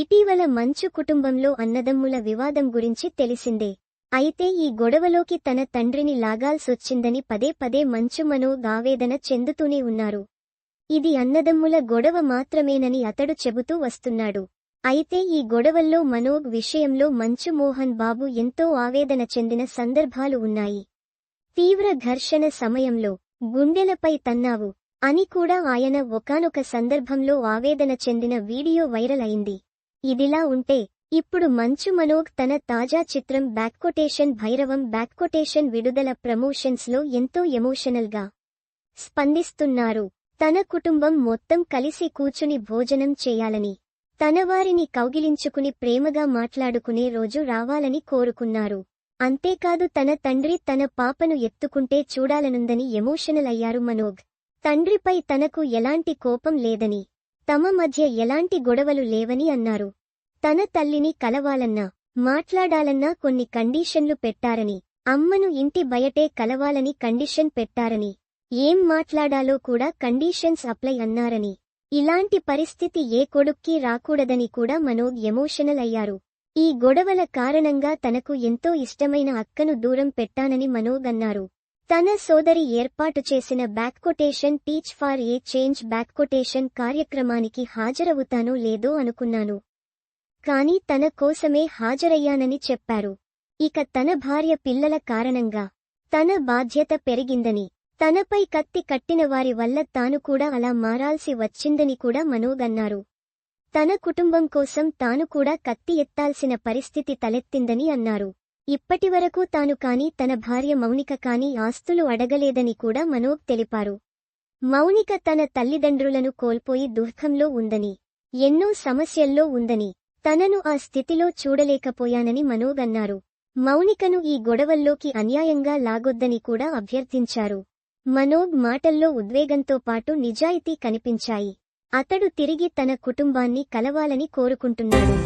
ఇటీవల మంచు కుటుంబంలో అన్నదమ్ముల వివాదం గురించి తెలిసిందే. అయితే ఈ గొడవలోకి తన తండ్రిని లాగాల్సొచ్చిందని పదే పదే మంచు మనోగ్ ఆవేదన చెందుతూనే ఉన్నారు. ఇది అన్నదమ్ముల గొడవ మాత్రమేనని అతడు చెబుతూ వస్తున్నాడు. అయితే ఈ గొడవల్లో మనోగ్ విషయంలో మంచు మోహన్ బాబు ఎంతో ఆవేదన చెందిన సందర్భాలు ఉన్నాయి. తీవ్ర ఘర్షణ సమయంలో గుండెలపై తన్నావు అని కూడా ఆయన ఒకానొక సందర్భంలో ఆవేదన చెందిన వీడియో వైరల్ అయింది. ఇదిలా ఉంటే ఇప్పుడు మంచు మనోగ్ తన తాజా చిత్రం బ్యాక్కొటేషన్ భైరవం బ్యాక్కొటేషన్ విడుదల ప్రమోషన్స్లో ఎంతో ఎమోషనల్గా స్పందిస్తున్నారు. తన కుటుంబం మొత్తం కలిసి కూచుని భోజనం చేయాలని తనవారిని కౌగిలించుకుని ప్రేమగా మాట్లాడుకునే రోజు రావాలని కోరుకున్నారు. అంతేకాదు తన తండ్రి తన పాపను ఎత్తుకుంటే చూడాలనుందని ఎమోషనల్ అయ్యారు మనోగ్. తండ్రిపై తనకు ఎలాంటి కోపం లేదని తమ మధ్య ఎలాంటి గొడవలు లేవని అన్నారు. తన తల్లిని కలవాలన్నా మాట్లాడాలన్నా కొన్ని కండీషన్లు పెట్టారని అమ్మను ఇంటి బయటే కలవాలని కండిషన్ పెట్టారని ఏం మాట్లాడాలో కూడా కండీషన్స్ అప్లై అన్నారని. ఇలాంటి పరిస్థితి ఏ కొడుక్కి రాకూడదని కూడా మనోగ్ ఎమోషనల్ అయ్యారు. ఈ గొడవల కారణంగా తనకు ఎంతో ఇష్టమైన అక్కను దూరం పెట్టానని మనోగ్ అన్నారు తన సోదరి ఏర్పాటు చేసిన బ్యాక్కొటేషన్ టీచ్ ఫార్ ఏ చేంజ్ బ్యాక్కొటేషన్ కార్యక్రమానికి హాజరవుతానో లేదో అనుకున్నాను. కాని తన కోసమే హాజరయ్యానని చెప్పారు. ఇక తన భార్య పిల్లల కారణంగా తన బాధ్యత పెరిగిందని తనపై కత్తి కట్టిన వారి వల్ల తాను కూడా అలా మారాల్సి వచ్చిందని కూడా మనోగన్నారు. తన కుటుంబం కోసం తాను కూడా కత్తి ఎత్తాల్సిన పరిస్థితి తలెత్తిందని అన్నారు. ఇప్పటివరకు తాను కాని తన భార్య మౌనిక కాని ఆస్తులు అడగలేదని కూడా మనోగ్ తెలిపారు. మౌనిక తన తల్లిదండ్రులను కోల్పోయి దుఃఖంలో ఉందని ఎన్నో సమస్యల్లో ఉందని తనను ఆ స్థితిలో చూడలేకపోయానని మనోగ్ అన్నారు. మౌనికను ఈ గొడవల్లోకి అన్యాయంగా లాగొద్దని కూడా అభ్యర్థించారు. మనోగ్ మాటల్లో ఉద్వేగంతో పాటు నిజాయితీ కనిపించాయి. అతడు తిరిగి తన కుటుంబాన్ని కలవాలని కోరుకుంటున్నాడు.